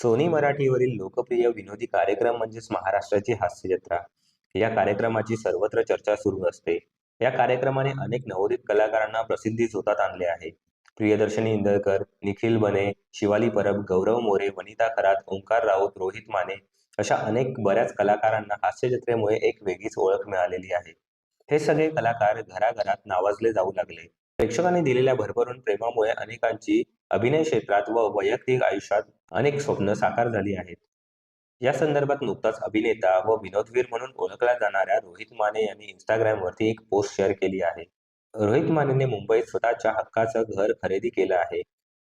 Sony मराठीवरील लोकप्रिय विनोदी कार्यक्रम म्हणजेच महाराष्ट्राची हास्यजत्रा. या कार्यक्रमाची सर्वत्र चर्चा सुरू असते. या कार्यक्रमाने अनेक नवोदित कलाकारांना प्रसिद्धी झोतात आणले आहे. प्रियदर्शनी इंदळकर निखिल बने शिवाली परब गौरव मोरे वनिता खरात ओंकार राऊत रोहित माने अशा अनेक बऱ्याच कलाकारांना हास्यजत्रेमुळे एक वेगळीच ओळख मिळालेली आहे. हे सगळे कलाकार घराघरात नावाजले जाऊ लागले. प्रेक्षकांनी दिलेल्या भरभरून प्रेमामुळे अनेकांची अभिनय क्षेत्रात व वैयक्तिक आयुष्यात अनेक स्वप्न साकार झाली आहेत. या संदर्भात नुकताच अभिनेता व विनोदवीर म्हणून ओळखला जाणाऱ्या रोहित माने यांनी इंस्टाग्रामवरती एक पोस्ट शेअर केली आहे. रोहित मानेने मुंबईत स्वतःच्या हक्काचं घर खरेदी केलं आहे.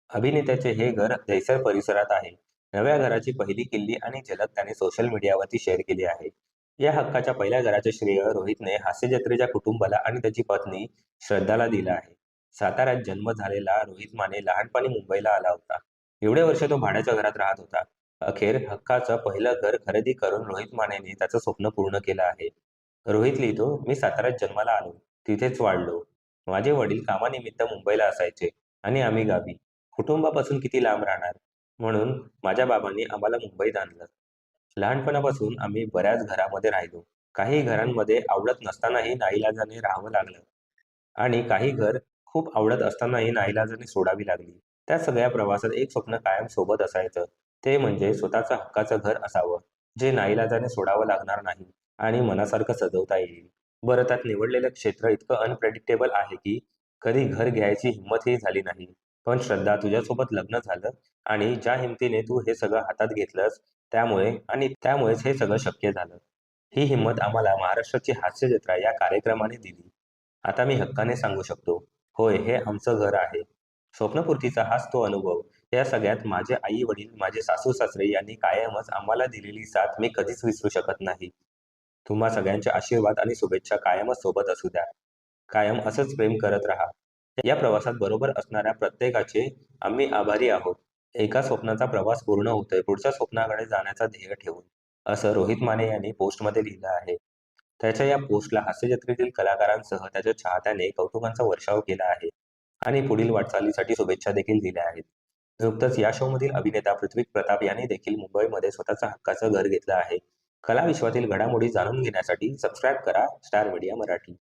अभिनेत्याचे हे घर जैसर परिसरात आहे. नव्या घराची पहिली किल्ली आणि झलक त्याने सोशल मीडियावरती शेअर केली आहे. या हक्काच्या पहिल्या घराचे श्रेय रोहितने हास्यजत्रेच्या कुटुंबाला आणि त्याची पत्नी श्रद्धाला दिलं आहे. साताऱ्यात जन्म झालेला रोहित माने लहानपणी मुंबईला आला होता. एवढे वर्ष तो भाड्याच्या घरात राहत होता. अखेर हक्काचं पहिलं घर खरेदी करून रोहित मानेने त्याचं स्वप्न पूर्ण केलं आहे. रोहित लिहितो मी साताऱ्यात जन्माला आलो. तिथेच वाढलो. माझे वडील कामानिमित्त मुंबईला असायचे आणि आम्ही गावी. कुटुंबापासून किती लांब राहणार? म्हणून माझ्या बाबांनी आम्हाला मुंबईत आणलं. लहानपणापासून आम्ही बऱ्याच घरामध्ये राहिलो. काही घरांमध्ये आवडत नसतानाही नाईलाजाने राहावं लागलं. आणि काही घर खूप आवडत असतानाही नाईलाजाने सोडावी लागली. त्या सगळ्या प्रवासात एक स्वप्न कायम सोबत असायचं. ते म्हणजे स्वतःचं हक्काचं घर असावं जे नाईलाजाने सोडावं लागणार नाही आणि मनासारखं सजवता येईल. बरं त्यात निवडलेलं क्षेत्र इतकं अनप्रेडिक्टेबल आहे की कधी घर घ्यायची हिंमतही झाली नाही. पण श्रद्धा तुझ्यासोबत लग्न झालं आणि ज्या हिमतीने तू हे सगळं हातात घेतलंस त्यामुळे आणि त्यामुळेच हे सगळं शक्य झालं. ही हिंमत आम्हाला महाराष्ट्राची हास्य जत्रा या कार्यक्रमाने दिली. आता मी हक्काने सांगू शकतो. होय हे आमचं घर आहे. स्वप्नपूर्तीचा हाच तो अनुभव. या सगळ्यात माझे आई वडील माझे सासू सासरे यांनी कायमच आम्हाला दिलेली साथ मी कधीच विसरू शकत नाही. तुम्हा सगळ्यांचे आशीर्वाद आणि शुभेच्छा कायमच सोबत असू द्या. कायम असंच प्रेम करत राहा. या प्रवासात बरोबर असणाऱ्या प्रत्येकाचे आम्ही आभारी आहोत. एका स्वप्नाचा प्रवास पूर्ण होतोय. पुढच्या स्वप्नाकडे जाण्याचा ध्येय ठेवून. असं रोहित माने यांनी पोस्टमध्ये लिहिलं आहे. त्याच्या या पोस्टला हास्यजत्रेतील कलाकारांसह त्याच्या चाहत्याने कौतुकांचा वर्षाव केला आहे आणि पुढील वाटचालीसाठी शुभेच्छा देखील दिल्या आहेत. नुकतंच या शो मधील अभिनेता पृथ्वी प्रताप यांनी देखील मुंबईमध्ये स्वतःचा हक्काचं घर घेतलं आहे. कला विश्वातील घडामोडी जाणून घेण्यासाठी सबस्क्राईब करा स्टार मीडिया मराठी.